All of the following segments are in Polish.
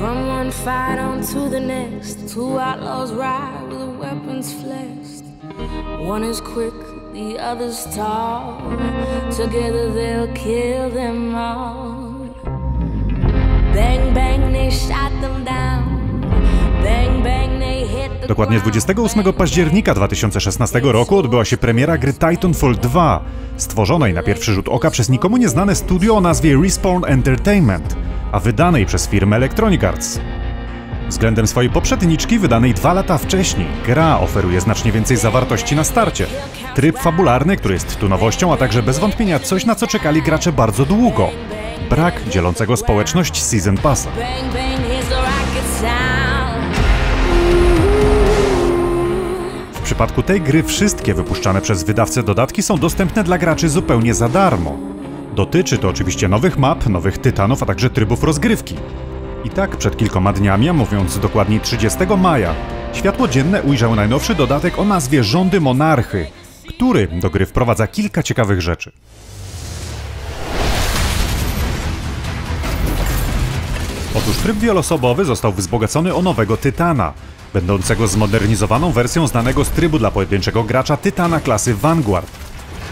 From one fight on to the next, two outlaws ride with weapons flexed. One is quick, the other's tall. Together they'll kill them all. Bang, bang, they shot them Dokładnie 28 października 2016 roku odbyła się premiera gry Titanfall 2, stworzonej na pierwszy rzut oka przez nikomu nieznane studio o nazwie Respawn Entertainment, a wydanej przez firmę Electronic Arts. Względem swojej poprzedniczki, wydanej dwa lata wcześniej, gra oferuje znacznie więcej zawartości na starcie. Tryb fabularny, który jest tu nowością, a także bez wątpienia coś, na co czekali gracze bardzo długo. Brak dzielącego społeczność Season Passa. Przypadku tej gry wszystkie wypuszczane przez wydawcę dodatki są dostępne dla graczy zupełnie za darmo. Dotyczy to oczywiście nowych map, nowych tytanów, a także trybów rozgrywki. I tak przed kilkoma dniami, a mówiąc dokładniej 30 maja, światło dzienne ujrzał najnowszy dodatek o nazwie Rządy Monarchy, który do gry wprowadza kilka ciekawych rzeczy. Otóż tryb wieloosobowy został wzbogacony o nowego Tytana, będącego zmodernizowaną wersją znanego z trybu dla pojedynczego gracza Tytana klasy Vanguard.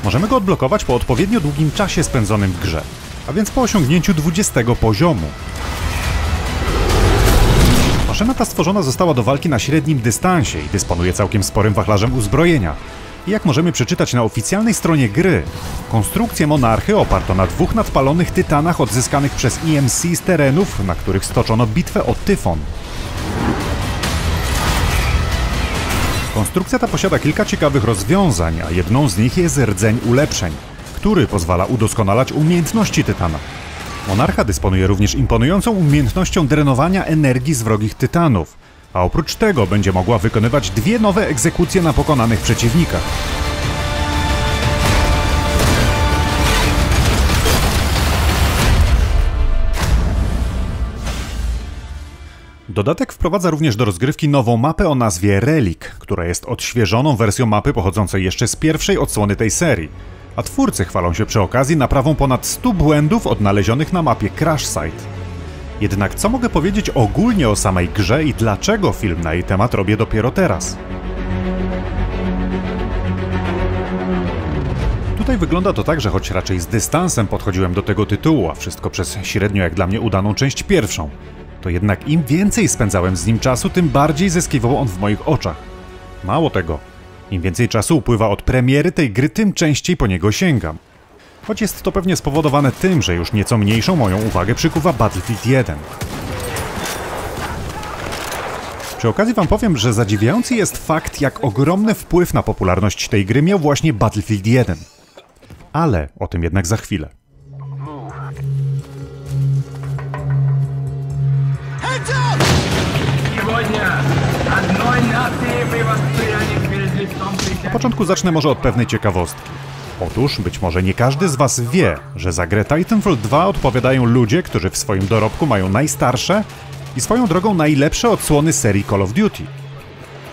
Możemy go odblokować po odpowiednio długim czasie spędzonym w grze, a więc po osiągnięciu 20 poziomu. Maszyna ta stworzona została do walki na średnim dystansie i dysponuje całkiem sporym wachlarzem uzbrojenia. I jak możemy przeczytać na oficjalnej stronie gry, konstrukcję monarchy oparto na dwóch nadpalonych tytanach odzyskanych przez EMC z terenów, na których stoczono bitwę o Tyfon. Konstrukcja ta posiada kilka ciekawych rozwiązań, a jedną z nich jest rdzeń ulepszeń, który pozwala udoskonalać umiejętności Tytana. Monarcha dysponuje również imponującą umiejętnością drenowania energii z wrogich Tytanów, a oprócz tego będzie mogła wykonywać dwie nowe egzekucje na pokonanych przeciwnikach. Dodatek wprowadza również do rozgrywki nową mapę o nazwie Relic, która jest odświeżoną wersją mapy pochodzącej jeszcze z pierwszej odsłony tej serii. A twórcy chwalą się przy okazji naprawą ponad 100 błędów odnalezionych na mapie Crash Site. Jednak co mogę powiedzieć ogólnie o samej grze i dlaczego film na jej temat robię dopiero teraz? Tutaj wygląda to tak, że choć raczej z dystansem podchodziłem do tego tytułu, a wszystko przez średnio jak dla mnie udaną część pierwszą, to jednak im więcej spędzałem z nim czasu, tym bardziej zyskiwał on w moich oczach. Mało tego, im więcej czasu upływa od premiery tej gry, tym częściej po niego sięgam. Choć jest to pewnie spowodowane tym, że już nieco mniejszą moją uwagę przykuwa Battlefield 1. Przy okazji wam powiem, że zadziwiający jest fakt, jak ogromny wpływ na popularność tej gry miał właśnie Battlefield 1. Ale o tym jednak za chwilę. Na początku zacznę może od pewnej ciekawostki. Otóż być może nie każdy z Was wie, że za grę Titanfall 2 odpowiadają ludzie, którzy w swoim dorobku mają najstarsze i swoją drogą najlepsze odsłony serii Call of Duty.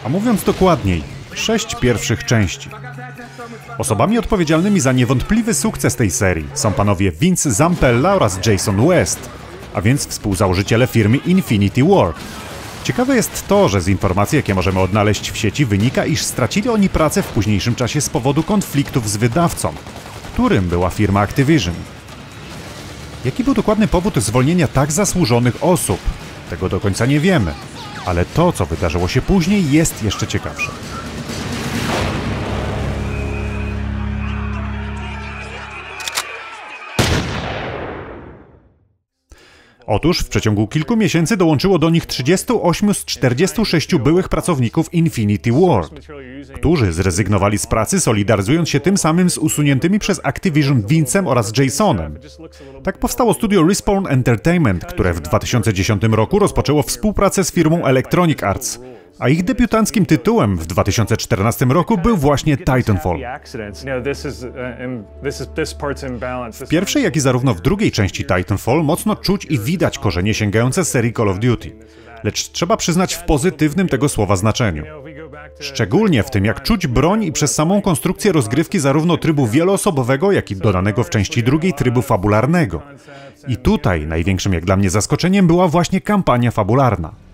A mówiąc dokładniej, sześć pierwszych części. Osobami odpowiedzialnymi za niewątpliwy sukces tej serii są panowie Vince Zampella oraz Jason West, a więc współzałożyciele firmy Infinity Ward. Ciekawe jest to, że z informacji, jakie możemy odnaleźć w sieci, wynika, iż stracili oni pracę w późniejszym czasie z powodu konfliktów z wydawcą, którym była firma Activision. Jaki był dokładny powód zwolnienia tak zasłużonych osób? Tego do końca nie wiemy, ale to, co wydarzyło się później, jest jeszcze ciekawsze. Otóż w przeciągu kilku miesięcy dołączyło do nich 38 z 46 byłych pracowników Infinity Ward, którzy zrezygnowali z pracy, solidaryzując się tym samym z usuniętymi przez Activision Vincem oraz Jasonem. Tak powstało studio Respawn Entertainment, które w 2010 roku rozpoczęło współpracę z firmą Electronic Arts, a ich debiutanckim tytułem w 2014 roku był właśnie Titanfall. W pierwszej, jak i zarówno w drugiej części Titanfall mocno czuć i widać korzenie sięgające serii Call of Duty. Lecz trzeba przyznać w pozytywnym tego słowa znaczeniu. Szczególnie w tym, jak czuć broń i przez samą konstrukcję rozgrywki zarówno trybu wieloosobowego, jak i dodanego w części drugiej trybu fabularnego. I tutaj największym jak dla mnie zaskoczeniem była właśnie kampania fabularna.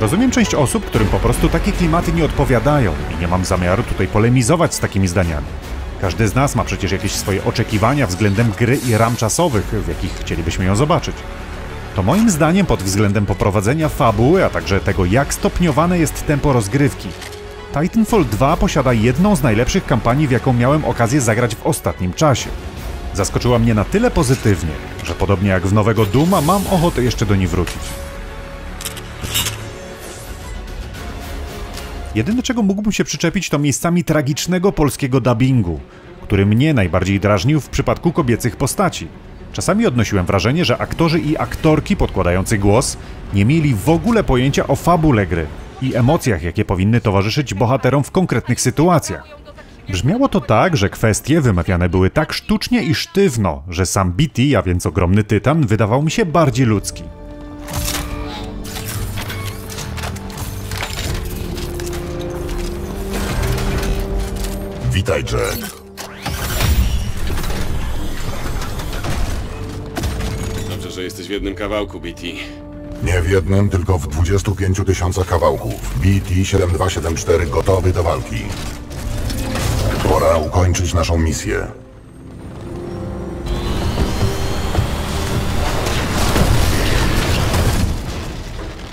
Rozumiem część osób, którym po prostu takie klimaty nie odpowiadają i nie mam zamiaru tutaj polemizować z takimi zdaniami. Każdy z nas ma przecież jakieś swoje oczekiwania względem gry i ram czasowych, w jakich chcielibyśmy ją zobaczyć. To moim zdaniem pod względem poprowadzenia fabuły, a także tego jak stopniowane jest tempo rozgrywki. Titanfall 2 posiada jedną z najlepszych kampanii, w jaką miałem okazję zagrać w ostatnim czasie. Zaskoczyła mnie na tyle pozytywnie, że podobnie jak w nowego Duma mam ochotę jeszcze do niej wrócić. Jedyne czego mógłbym się przyczepić to miejscami tragicznego polskiego dubbingu, który mnie najbardziej drażnił w przypadku kobiecych postaci. Czasami odnosiłem wrażenie, że aktorzy i aktorki podkładający głos nie mieli w ogóle pojęcia o fabule gry i emocjach, jakie powinny towarzyszyć bohaterom w konkretnych sytuacjach. Brzmiało to tak, że kwestie wymawiane były tak sztucznie i sztywno, że sam BT, a więc ogromny tytan, wydawał mi się bardziej ludzki. Witaj, Jack. Dobrze, że jesteś w jednym kawałku, BT. Nie w jednym, tylko w 25 tysiącach kawałków. BT-7274 gotowy do walki. Pora ukończyć naszą misję.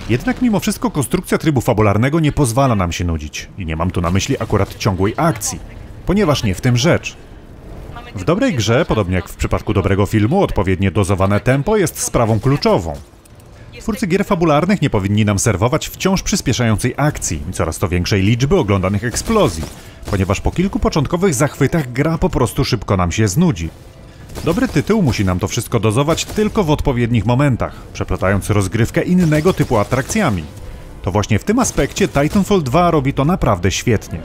Jednak mimo wszystko konstrukcja trybu fabularnego nie pozwala nam się nudzić. I nie mam tu na myśli akurat ciągłej akcji, ponieważ nie w tym rzecz. W dobrej grze, podobnie jak w przypadku dobrego filmu, odpowiednie dozowane tempo jest sprawą kluczową. Twórcy gier fabularnych nie powinni nam serwować wciąż przyspieszającej akcji i coraz to większej liczby oglądanych eksplozji, ponieważ po kilku początkowych zachwytach gra po prostu szybko nam się znudzi. Dobry tytuł musi nam to wszystko dozować tylko w odpowiednich momentach, przeplatając rozgrywkę innego typu atrakcjami. To właśnie w tym aspekcie Titanfall 2 robi to naprawdę świetnie.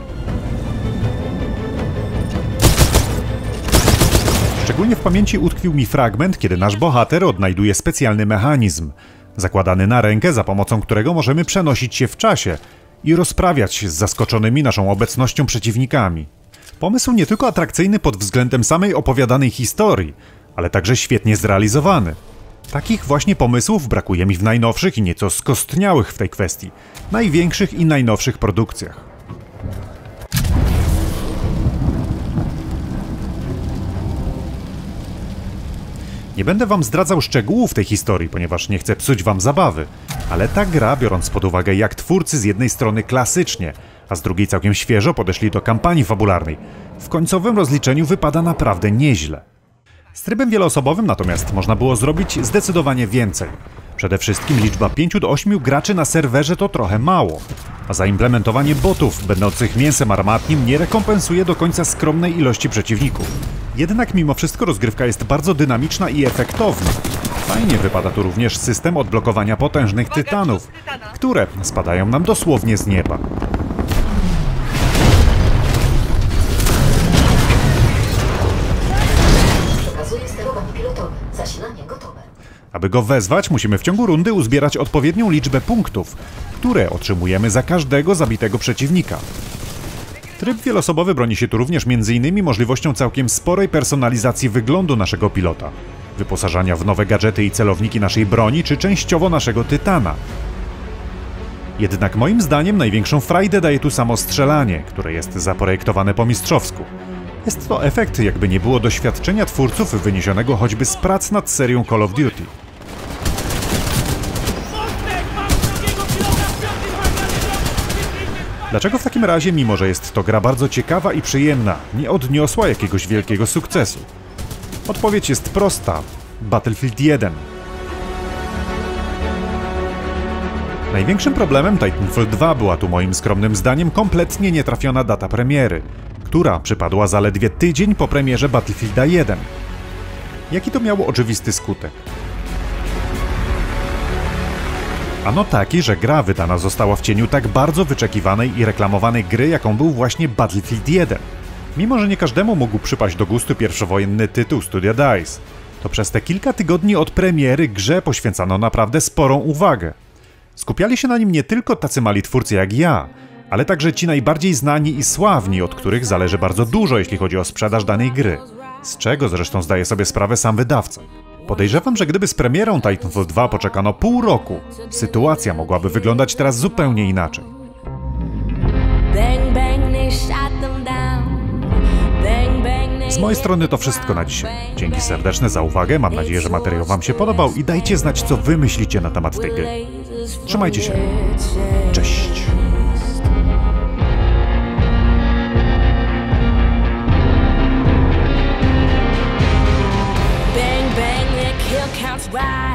Szczególnie w pamięci utkwił mi fragment, kiedy nasz bohater odnajduje specjalny mechanizm, zakładany na rękę, za pomocą którego możemy przenosić się w czasie i rozprawiać z zaskoczonymi naszą obecnością przeciwnikami. Pomysł nie tylko atrakcyjny pod względem samej opowiadanej historii, ale także świetnie zrealizowany. Takich właśnie pomysłów brakuje mi w najnowszych i nieco skostniałych w tej kwestii, największych i najnowszych produkcjach. Nie będę wam zdradzał szczegółów tej historii, ponieważ nie chcę psuć wam zabawy, ale ta gra, biorąc pod uwagę jak twórcy z jednej strony klasycznie, a z drugiej całkiem świeżo podeszli do kampanii fabularnej, w końcowym rozliczeniu wypada naprawdę nieźle. Z trybem wieloosobowym natomiast można było zrobić zdecydowanie więcej. Przede wszystkim liczba 5 do 8 graczy na serwerze to trochę mało, a zaimplementowanie botów będących mięsem armatnim nie rekompensuje do końca skromnej ilości przeciwników. Jednak mimo wszystko rozgrywka jest bardzo dynamiczna i efektowna. Fajnie wypada tu również system odblokowania potężnych tytanów, które spadają nam dosłownie z nieba. Aby go wezwać, musimy w ciągu rundy uzbierać odpowiednią liczbę punktów, które otrzymujemy za każdego zabitego przeciwnika. Tryb wielosobowy broni się tu również m.in. możliwością całkiem sporej personalizacji wyglądu naszego pilota, wyposażania w nowe gadżety i celowniki naszej broni, czy częściowo naszego tytana. Jednak moim zdaniem największą frajdę daje tu samo strzelanie, które jest zaprojektowane po mistrzowsku. Jest to efekt, jakby nie było doświadczenia twórców wyniesionego choćby z prac nad serią Call of Duty. Dlaczego w takim razie, mimo że jest to gra bardzo ciekawa i przyjemna, nie odniosła jakiegoś wielkiego sukcesu? Odpowiedź jest prosta. Battlefield 1. Największym problemem Titanfall 2 była tu moim skromnym zdaniem kompletnie nietrafiona data premiery, która przypadła zaledwie tydzień po premierze Battlefielda 1. Jaki to miało oczywisty skutek? Ano taki, że gra wydana została w cieniu tak bardzo wyczekiwanej i reklamowanej gry, jaką był właśnie Battlefield 1. Mimo, że nie każdemu mógł przypaść do gustu pierwszowojenny tytuł studia DICE, to przez te kilka tygodni od premiery grze poświęcano naprawdę sporą uwagę. Skupiali się na nim nie tylko tacy mali twórcy jak ja, ale także ci najbardziej znani i sławni, od których zależy bardzo dużo, jeśli chodzi o sprzedaż danej gry. Z czego zresztą zdaje sobie sprawę sam wydawca. Podejrzewam, że gdyby z premierą Titanfall 2 poczekano pół roku, sytuacja mogłaby wyglądać teraz zupełnie inaczej. Z mojej strony to wszystko na dzisiaj. Dzięki serdeczne za uwagę, mam nadzieję, że materiał Wam się podobał i dajcie znać, co Wy myślicie na temat tej gry. Trzymajcie się. Cześć. Wow.